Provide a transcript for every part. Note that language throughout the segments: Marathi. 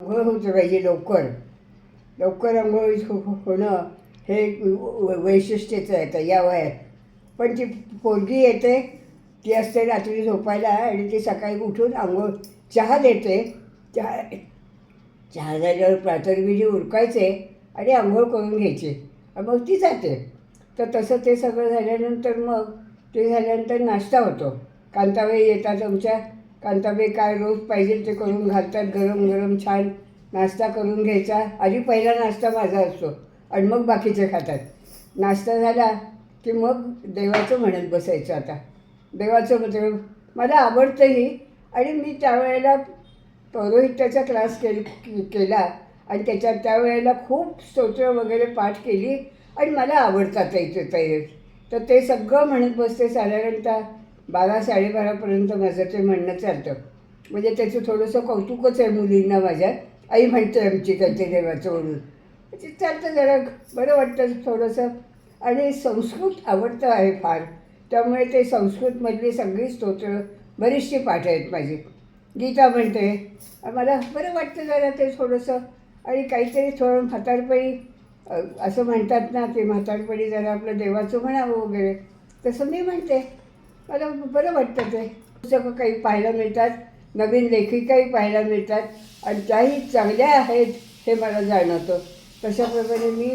आंघोळ होतं पाहिजे लवकर. लवकर आंघोळ हो-, होणं हे एक व- वैशिष्ट्यच आहे या वयात. पण ती पोरगी येते ती असते रात्री झोपायला आणि ती सकाळी उठून आंघोळ चहा देते. चहा चहा झाल्यावर प्रातर्विधी उरकायचे आणि आंघोळ करून घ्यायची आणि मग ती जाते. तर तसं ते सगळं झाल्यानंतर मग ते झाल्यानंतर नाश्ता होतो. कांताबाई येतात आमच्या कांताबाई काय रोज पाहिजे ते करून घालतात गरम गरम छान नाश्ता करून घ्यायचा. आधी पहिला नाश्ता माझा असतो आणि मग बाकीचे खातात. नाश्ता झाला की मग देवाचं म्हणत बसायचं आता. देवाचं म्हणजे मला आवडतंही आणि मी त्यावेळेला पौरोहित्याचा क्लास केल केला आणि त्याच्यात त्यावेळेला खूप स्तोत्र वगैरे पाठ केली आणि मला आवडतात ते तयार. तर ते सगळं म्हणत बसते साधारणतः बारा साडेबारापर्यंत माझं ते म्हणणं चालतं. म्हणजे त्याचं थोडंसं कौतुकच आहे मुलींना माझ्या आई म्हणते आमची काहीतरी देवाचं म्हणून. ते चालतं जरा बरं वाटतं थोडंसं. आणि संस्कृत आवडतं आहे फार. त्यामुळे ते संस्कृतमधली सगळी स्तोत्र बरीचशी पाठ आहेत माझी. गीता म्हणते मला बरं वाटतं जरा ते थोडंसं. आणि काहीतरी थोडं म्हातारपणी असं म्हणतात ना ते म्हातारपणी जरा आपलं देवाचं म्हणावं वगैरे. तसं मी म्हणते. मला बरं वाटतं ते. पुस्तकं काही पाहायला मिळतात नवीन लेखिकाही पाहायला मिळतात आणि त्याही चांगल्या आहेत हे मला जाणवतं. तशा प्रकारे मी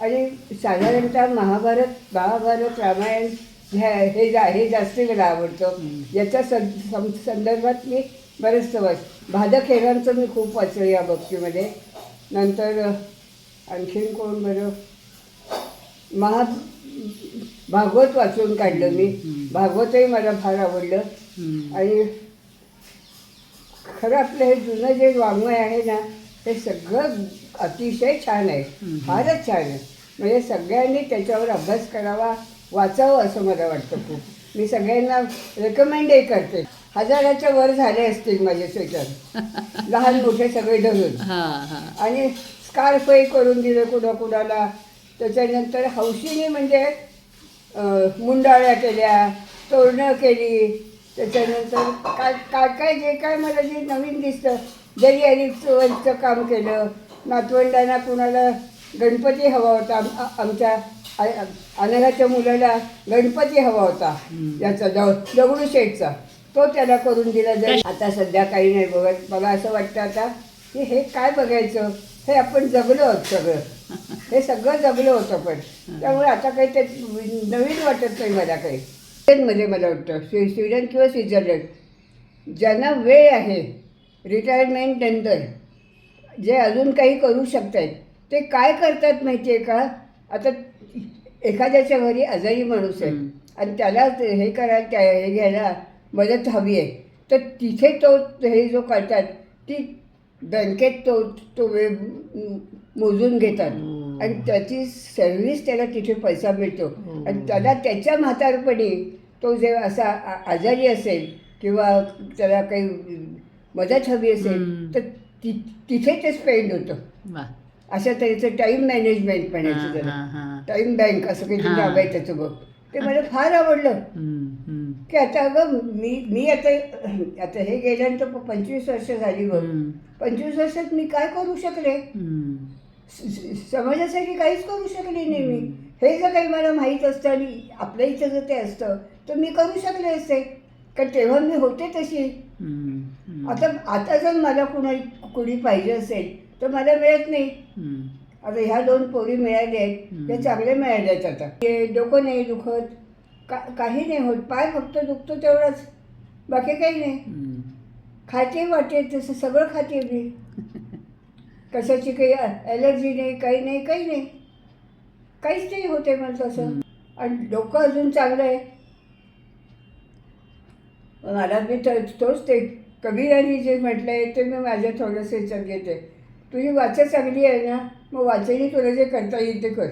आणि साधारणतः महाभारत महाभारत रामायण ह्या हे जा हे जास्ती मला आवडतं. याच्या सं संदर्भात मी बरंचसं वाच भादक हेरांचं मी खूप वाचलं या बाबतीमध्ये. नंतर आणखीन कोण बरं? महा भागवत वाचून काढलं मी. भागवतही मला फार आवडलं. आणि खरं आपलं हे जुनं जे वाङ्मय आहे ना हे सगळं अतिशय छान आहे. फारच छान आहे. म्हणजे सगळ्यांनी त्याच्यावर अभ्यास करावा वाचावं असं मला वाटतं खूप. मी सगळ्यांना रेकमेंडही करते. हजाराच्या वर झाले असतील माझे स्वेटर लहान मोठे सगळे धरून. आणि स्कार्फही करून दिलं कुणा कुणाला. त्याच्यानंतर हौशीने म्हणजे मुंडाळ्या केल्या तोरणं केली. त्याच्यानंतर काय काय काय जे काय मला जे नवीन दिसतं जरी चवनचं काम केलं नातवंडांना कुणाला गणपती हवा होता आमच्या अनघाच्या मुलाला गणपती हवा होता याचा द दगडूशेठचा तो त्याला करून दिला जाईल. आता सध्या काही नाही बघत. मला असं वाटतं आता की हे काय बघायचं? हे आपण जगलो आहोत सगळं. हे सगळं जगलो होतं पण. त्यामुळे आता काही ते नवीन वाटत नाही मला काही. स्वीडनमध्ये मला वाटतं स्वी स्वीडन किंवा स्वित्झर्लंड. ज्यांना वेळ आहे रिटायरमेंट नंतर जे अजून काही करू शकत आहेत ते काय करतात माहिती आहे का? आता एखाद्याच्या घरी आजारी माणूस आहे. आणि त्याला हे करायला त्या हे घ्यायला मदत हवी आहे. तर तिथे तो हे जो करतात ती बँकेत तो तो वेळ मोजून घेतात. आणि त्याची सर्व्हिस त्याला तिथे पैसा मिळतो. आणि त्याला त्याच्या म्हातारपणी तो जे असा आजारी असेल किंवा त्याला काही मदत हवी असेल तर ति तिथे ते स्पेंड होतं. अशा तऱ्हेचं टाईम मॅनेजमेंट म्हणायचं त्याला. टाईम बँक असं काही. नाव आहे त्याचं बघ. ते मला फार आवडलं. की आता अगं मी मी आता आता हे गेल्यानंतर पंचवीस वर्ष झाली बघ. हम्म, पंचवीस वर्षात मी काय करू शकले? हम्म. स- स- समाजासाठी काहीच करू शकले नाही मी. हे जर काही मला माहीत असतं आणि आपल्या इथं जर ते असतं तर मी करू शकले असते. कारण तेव्हा मी होते तशी. हम्म, हम्म, आता आता जर मला कुणा कुणी पाहिजे असेल तर मला मिळत नाही. हम्म. आता ह्या दोन पोरी मिळाल्या आहेत. त्या चांगल्या मिळाल्या आहेत आता. हे डोकं नाही दुखत. का काही नाही होत. पाय फक्त दुखतो तेवढंच. बाकी काही नाही. खाते वाटे तसं सगळं खाते मी. कशाची काही ॲलर्जी नाही काही नाही काही नाही. काहीच नाही होते मला तसं. आणि डोकं अजून चांगलं आहे. मला मी तर तोच ते कबीरांनी जे म्हटलं आहे ते मी माझ्या थोडंसं ह्याच्यात घेते. तुझी वाचा चांगली आहे ना मग वाचनी तुला जे करता येईल ते कर.